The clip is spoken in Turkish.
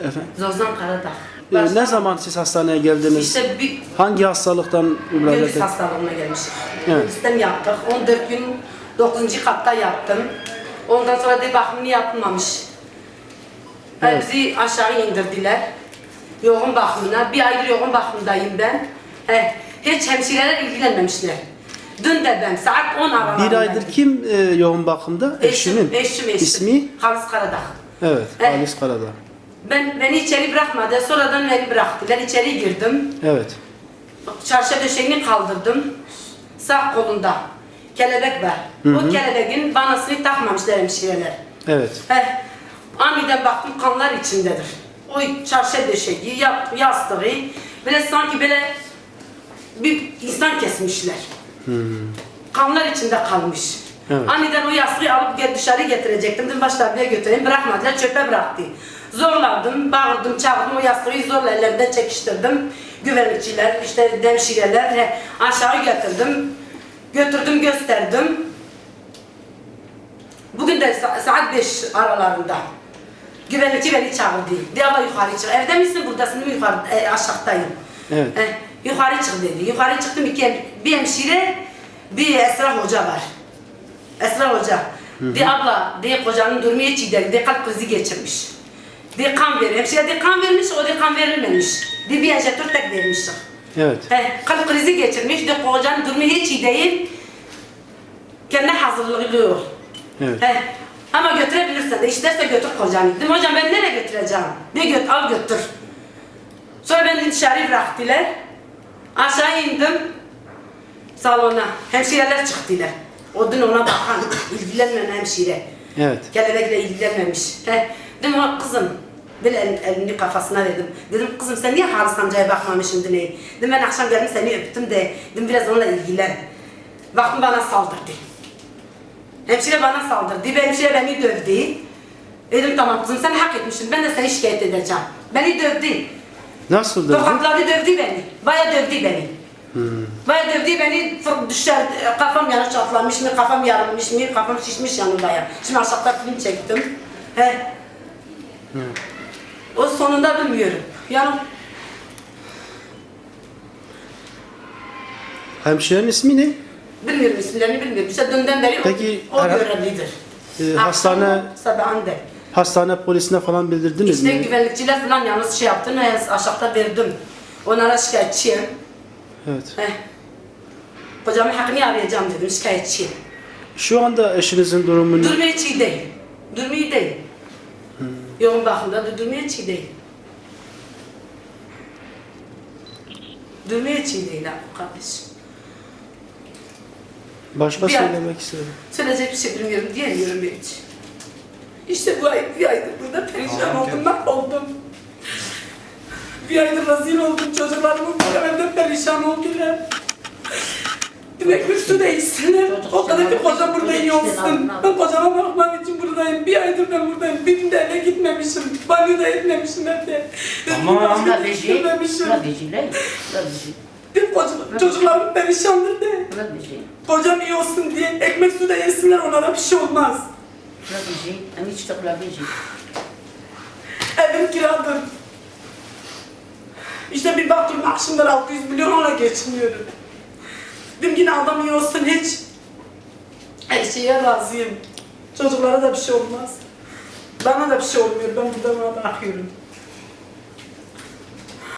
Efendim? Zozan Karadağ. Ee, ne zaman siz hastaneye geldiniz? İşte bir Hangi hastalıktan müracaat Göğüs ettiniz? hastalığına gelmişim. Evet. Göğüsten yattık. 14 gün 9. katta yattım. Ondan sonra da bakımını yapılmamış. Evet. Bizi aşağı indirdiler. Yoğun bakımına. Bir aydır yoğun bakımdayım ben. Eh, hiç hemşireler ilgilenmemişler. Dün de ben saat 10 aralarında. Bir aydır kim e, yoğun bakımda? Eşinin. Eşim, eşim, eşim. İsmi? Halis Karadağ. Evet, Evet. Halis Karadağ. Ben, beni içeri bırakmadı. Sonradan beni bıraktılar. İçeri girdim. Evet. Çarşı döşeğini kaldırdım. Sağ kolunda kelebek var. O kelebeğin banasını takmamışlar hemşireler. Evet. Heh, aniden baktım kanlar içindedir. O çarşı döşeği, ya- yastığı, böyle sanki böyle bir insan kesmişler. Kanlar içinde kalmış. Evet. Aniden o yastığı alıp dışarı getirecektim. Dedim başlarına götüreyim. Bırakmadılar, çöpe bıraktı. Zorladım, bağırdım, çağırdım. O yastığı zorla ellerinden çekiştirdim. Güvenlikçiler, işte demşireler aşağı getirdim. Götürdüm, gösterdim. Bugün de sa- saat 5 aralarında. Güvenlikçi beni çağırdı. De abla yukarı çık. Evde misin buradasın mı yukarı e, aşağıdayım. Evet. Eh, yukarı çık dedi. Yukarı çıktım iki bir hemşire bir Esra Hoca var. Esra Hoca. De abla de kocanın iyi değil. De kalp krizi geçirmiş. De kan ver. Hemşire de kan vermiş o de kan verilmemiş. De bir enjektör tek vermiş. Evet. He, kalp krizi geçirmiş. De kocanın durumu hiç iyi değil. Kendine hazırlıyor. Evet. He. Ama götürebilirsen de isterse götür kocanı. Dedim hocam ben nereye götüreceğim? Ne göt al götür. Sonra beni dışarı bıraktılar. Aşağı indim. Salona. Hemşireler çıktılar. O dün ona bakan, ilgilenmeyen hemşire. Evet. Kelebekle ilgilenmemiş. He. Dedim kızım. Böyle el- elini kafasına verdim. Dedim kızım sen niye Halis amcaya bakmamışsın dün? Dedim ben akşam geldim seni öptüm de. Dedim biraz onunla ilgilen. Baktım bana saldırdı. Hemşire bana saldırdı. Bir hemşire beni dövdü. Dedim tamam kızım sen hak etmişsin. Ben de seni şikayet edeceğim. Beni dövdü. Nasıl dövdü? Tokatladı dövdü beni. Baya dövdü beni. Baya dövdü beni düşer, kafam yanı çatlamış mı, kafam yarılmış mı, kafam şişmiş yani baya. Şimdi aşağıda film çektim. He. O sonunda bilmiyorum. Yani Hemşirenin ismi ne? bilmiyorum isimlerini bilmiyorum. İşte dünden beri Peki, o, o ara- görevlidir. Ee, hastane sabahında. hastane polisine falan bildirdiniz İşte mi? güvenlikçiler falan yalnız şey yaptı, ne aşağıda verdim. Onlara şikayetçiyim. Evet. Heh. Kocamın hakkını arayacağım dedim, şikayetçiyim. Şu anda eşinizin durumunu Durumu hiç iyi değil. Durumu iyi değil. Yoğun bakımda da hiç iyi değil. Durumu hiç iyi değil kardeşim. başka Bir söylemek istedim. Söyleyecek bir şey bilmiyorum, diyemiyorum ben hiç. İşte bu ay, bir aydır burada perişan oldum, mahvoldum. Bir aydır rezil oldum, çocuklarımı bu evde perişan oldular. Demek bir su değişsinler. O kadar ki kocam burada iyi olsun. Ben kocama bakmam için buradayım. Bir aydır ben buradayım. Bir de gitmemişim. Banyo da etmemişim evde. Ama iş görmemişim. la beji la, la beji, Bir kocam, çocuklarım perişandır de. la beji, Kocam iyi olsun diye ekmek su da yesinler onlara bir şey olmaz. la beji, ami çıtak la beji. Evim kiradır. İşte bir baktım maaşımdan 600 milyon ona geçmiyorum. Dedim yine adam iyi olsun hiç. Her şeye razıyım. Çocuklara da bir şey olmaz. Bana da bir şey olmuyor. Ben burada buna bakıyorum.